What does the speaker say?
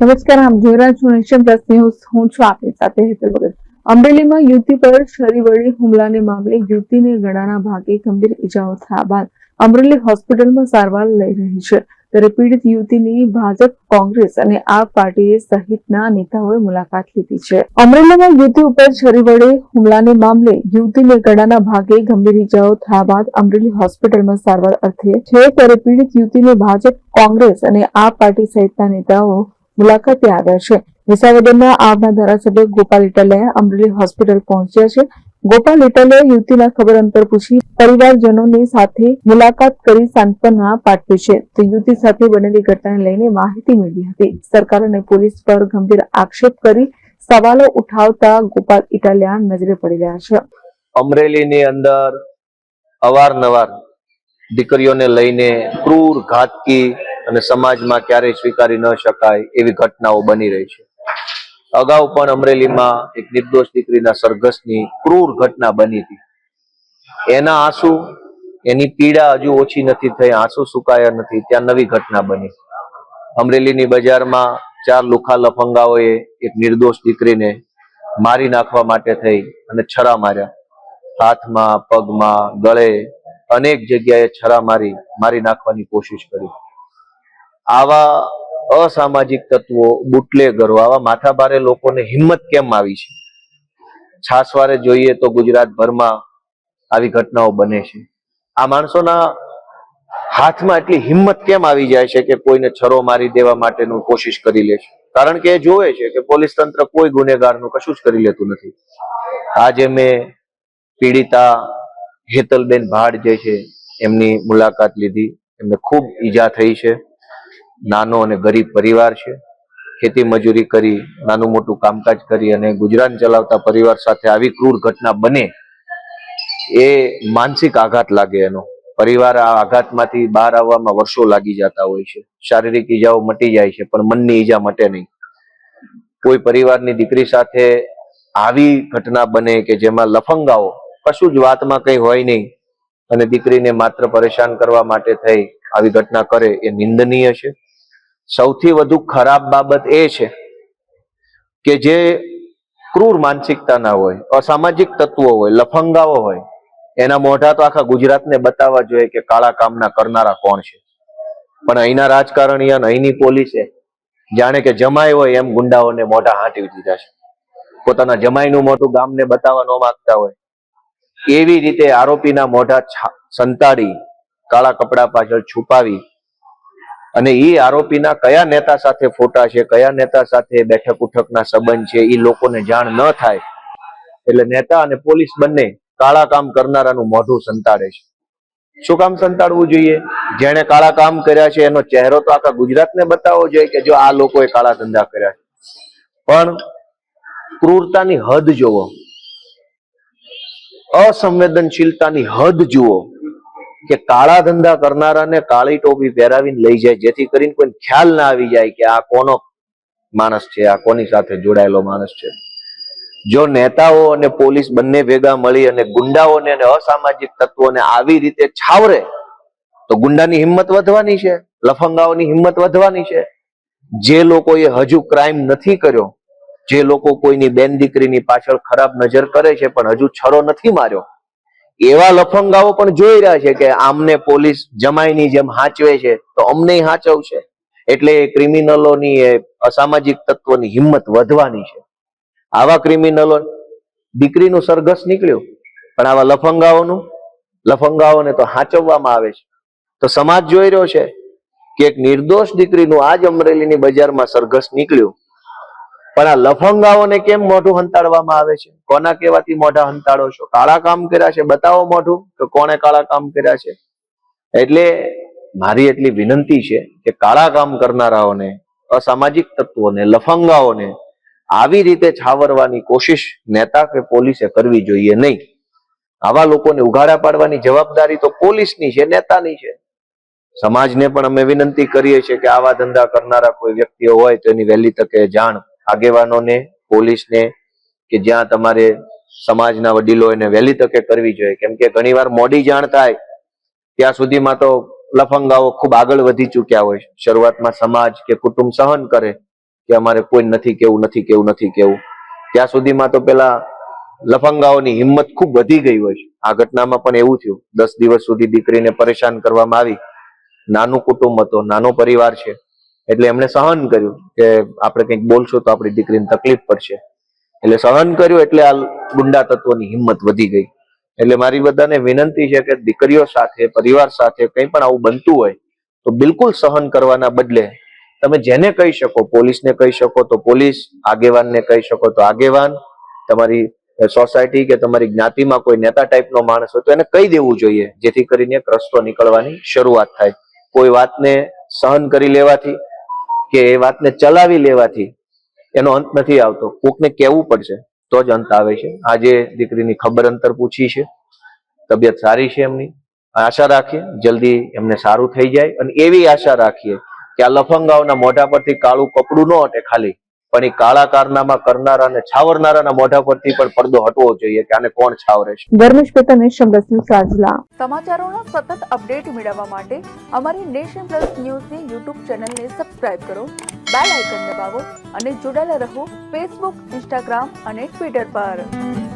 નમસ્કાર, આમ જોઈ રહ્યા છો નેશન પ્લસ હું છું આપની સાથે હેતલ ભગત. અમરેલીમાં યુવતી પર છરી હુમલાને મામલે યુવતીને ગળાના ભાગે ગંભીર ઇજાઓ થયા બાદ અમરેલી હોસ્પિટલમાં સારવાર લઈ રહી છે. ત્યારે પીડિત યુવતીની ભાજપ, કોંગ્રેસ અને આપ પાર્ટી સહિતના નેતાઓએ મુલાકાત લીધી છે. અમરેલીમાં યુવતી ઉપર છરી વડે હુમલાને મામલે યુવતીને ગળાના ભાગે ગંભીર ઈજાઓ થયા બાદ અમરેલી હોસ્પિટલમાં સારવાર અર્થે છે. ત્યારે પીડિત યુવતીને ભાજપ, કોંગ્રેસ અને આપ પાર્ટી સહિતના નેતાઓ મુલાકાતે આવ્યા છે. વિસાવદરના આવના ધારાસભ્ય ગોપાલ ઇટાલિયા અમરેલી હોસ્પિટલ પહોંચ્યા છે. ગોપાલ ઇટલે યુવતીના ખબર અંતર પૂછી પરિવારજનોની સાથે મુલાકાત કરી સાંત્વના પાઠવી છે. તો યુવતી સાથે બનેલી ઘટનાને લઈને માહિતી મેળવી હતી. સરકાર અને પોલીસ પર ગંભીર આક્ષેપ કરી સવાલો ઉઠાવતા ગોપાલ ઇટાલિયા નજરે પડી રહ્યા છે. અમરેલીની અંદર અવારનવાર દીકરીઓને લઈને ક્રૂર ઘાતકી અને સમાજમાં ક્યારેય સ્વીકારી ન શકાય એવી ઘટનાઓ બની રહી છે. અગાઉ પણ અમરેલીમાં એક નિર્દોષ દીકરીના સરઘસની ક્રૂર ઘટના બની હતી. એના આંસુ, એની પીડા હજુ ઓછી નથી થઈ, આંસુ સુકાયા નથી, ત્યાં નવી ઘટના બની. અમરેલીની બજારમાં ચાર લુખા લફંગાઓએ એક નિર્દોષ દીકરીને મારી નાખવા માટે થઈ અને છરા માર્યા. હાથમાં, પગમાં, ગળે અનેક જગ્યાએ છરા મારી મારી નાખવાની કોશિશ કરી. આવા અસામાજિક તત્વો બુટલેગરો આવા માથાભારે લોકોને હિંમત કેમ આવી છે? છાસવારે જોઈએ તો ગુજરાતભરમાં આવી ઘટનાઓ બને છે. આ માણસોના હાથમાં એટલી હિંમત કેમ આવી જાય છે કે કોઈને છરો મારી દેવા માટેનું કોશિશ કરી લે છે? કારણ કે એ જોવે છે કે પોલીસ તંત્ર કોઈ ગુનેગારનું કશું જ કરી લેતું નથી. આજે મેં પીડિતા હેતલબેન ભાડ જે છે, એમની મુલાકાત લીધી. એમને ખૂબ ઈજા થઈ છે. નાનો અને ગરીબ પરિવાર છે. ખેતી મજૂરી કરી, નાનું મોટું કામકાજ કરી અને ગુજરાન ચલાવતા પરિવાર સાથે આવી ક્રૂર ઘટના બને, એ માનસિક આઘાત લાગે એનો. પરિવાર આ આઘાતમાંથી બહાર આવવામાં વર્ષો લાગી જતા હોય છે. શારીરિક ઈજાઓ મટી જાય છે, પણ મનની ઈજા મટે નહીં. કોઈ પરિવારની દીકરી સાથે આવી ઘટના બને કે જેમાં લફંગાઓ, કશું જ વાતમાં કંઈ હોય નહીં, અને દીકરીને માત્ર પરેશાન કરવા માટે થઈ, આવી ઘટના કરે, એ નિંદનીય છે. સૌથી વધુ ખરાબ બાબત એ છે કે જે ક્રૂર માનસિકતાના હોય, અસામાજિક તત્વો હોય, લફંગાઓ હોય, એના મોઢા તો આખા ગુજરાતને બતાવવા જોઈએ કે કાળા કામના કરનારા કોણ છે. પણ અહીંના રાજકારણીય અને અહીંની પોલીસે જાણે કે જમાઈ હોય એમ ગુંડાઓને મોઢા હાંટી દીધા છે. પોતાના જમાઈનું મોઢું ગામને બતાવવા ન માંગતા હોય. એવી રીતે આરોપીના મોઢા સંતાડી, કાળા કપડા પાછળ છુપાવી અને એ આરોપીના કયા નેતા સાથે ફોટા છે, કયા નેતા સાથે બેઠક ઉઠકના સંબંધ છે એ લોકોને જાણ ન થાય. એટલે નેતા અને પોલીસ બંને કાળા કામ કરનારાનું મોઢું સંતાડે છે. શું કામ સંતાડવું જોઈએ? જેણે કાળા કામ કર્યા છે, એનો ચહેરો તો આખા ગુજરાતને બતાવવો જોઈએ કે જો આ લોકોએ કાળા ધંધા કર્યા છે. પણ ક્રૂરતાની હદ જોવો અસંવેદનશીલતાની હદ જુઓ. કે કાળા ધંધા કરનારાને કાળી ટોપી પહેરાવીને લઈ જાય, જેથી કરીને કોઈ ખ્યાલ ના આવી જાય કે આ કોનો માણસ છે, આ કોની સાથે જોડાયેલો માણસ છે. જો નેતાઓ અને પોલીસ બંને ભેગા મળી અને ગુંડાઓને અને અસામાજિક તત્વોને આવી રીતે છાવરે, તો ગુંડાની હિંમત વધવાની છે, લફંગાઓની હિંમત વધવાની છે. જે લોકોએ હજુ ક્રાઇમ નથી કર્યો, જે લોકો કોઈની બેન દીકરીની પાછળ ખરાબ નજર કરે છે, પણ હજુ છરો નથી માર્યો એવા લફંગાઓ પણ જોઈ રહ્યા છે કે આમને પોલીસ જમાઈની જેમ હાંચવે છે, તો અમને હાચવશે. એટલે ક્રિમિનલોની અસામાજિક તત્વોની હિંમત વધવાની છે. આવા ક્રિમિનલો, દીકરીનું સરઘસ નીકળ્યું, પણ આવા લફંગાઓનું, લફંગાઓને તો હાંચવવામાં આવે છે. તો સમાજ જોઈ રહ્યો છે કે એક નિર્દોષ દીકરીનું આજ અમરેલીની બજારમાં સરઘસ નીકળ્યું પણ આ લફંગાઓને કેમ મોઢું હંતાડવામાં આવે છે? કોના કેવાથી મોઢા હંતાડો છો? કાળા કામ કર્યા છે? બતાવો મોઢું કે કોણે કાળા કામ કર્યા છે? એટલે મારી એટલી વિનંતી છે કે કાળા કામ કરનારાઓને, અસામાજિક તત્વોને, લફંગાઓને આવી રીતે છાવરવાની કોશિશ નેતા કે પોલીસે કરવી જોઈએ નહીં. આવા લોકોને ઉઘાડા પાડવાની જવાબદારી તો પોલીસની છે, નેતાની છે. સમાજને પણ અમે વિનંતી કરીએ છીએ કે આવા ધંધા કરનારા કોઈ વ્યક્તિઓ હોય તો એની વહેલી તકે જાણ આગેવાનોને, પોલીસને કે જ્યાં તમારે સમાજના વડીલો એને વહેલી તકે કરવી જોઈએ. કેમ કે ઘણીવાર મોડી જાણ થાય, ત્યાં સુધીમાં તો લફંગાઓ ખૂબ આગળ વધી ચૂક્યા હોય. શરૂઆતમાં સમાજ કે કુટુંબ સહન કરે કે અમારે કોઈ નથી કેવું નથી કેવું નથી કેવું. ત્યાં સુધીમાં તો પેલા લફંગાઓની હિંમત ખૂબ વધી ગઈ હોય. છે આ ઘટનામાં પણ એવું થયું. દસ દિવસ સુધી દીકરીને પરેશાન કરવામાં આવી. નાનું કુટુંબ હતો, નાનો પરિવાર છે. એટલે એમણે સહન કર્યું કે આપણે કંઈક બોલશું તો આપણી દીકરીને તકલીફ પડશે. એટલે સહન કર્યું એટલે આ ગુંડા તત્વોની હિંમત વધી ગઈ. એટલે મારી બધાને વિનંતી છે કે દીકરીઓ સાથે, પરિવાર સાથે કંઈ પણ આવું બનતું હોય તો બિલકુલ સહન કરવાના બદલે તમે જેને કહી શકો, પોલીસને કહી શકો તો પોલીસ, આગેવાનને કહી શકો તો આગેવાન, તમારી સોસાયટી કે તમારી જ્ઞાતિમાં કોઈ નેતા ટાઈપનો માણસ હોય તો એને કહી દેવું જોઈએ, જેથી કરીને રસ્તો નીકળવાની શરૂઆત થાય. કોઈ વાતને સહન કરી લેવાથી કે એ વાતને ચલાવી લેવાથી એનો અંત નથી આવતો. કોકને કહેવું પડશે, તો જ અંત આવે છે. આજે દીકરીની ખબર અંતર પૂછી છે. તબિયત સારી છે એમની. આશા રાખીએ, જલ્દી એમને સારું થઈ જાય. અને એવી આશા રાખીએ કે આ લફંગાઓના મોઢા પરથી કાળું કપડું ન હટે ખાલી. પણ એ કાળા કારનામા કરનારા અને છાવરનારાના મોઢા પરથી પણ પડદો હટવો જોઈએ કે આને કોણ છાવરે છે. ધર્મેશ પેતા નેશન પ્લસ ન્યૂઝ રાજલા સમાચારોનો સતત અપડેટ મેળવવા માટે અમારી નેશન પ્લસ ન્યૂઝની યુટ્યુબ ચેનલને સબસ્ક્રાઇબ કરો બેલ આઇકન દબાવો અને જોડાયેલા રહો ફેસબુક ઇન્સ્ટાગ્રામ અને ટ્વિટર પર.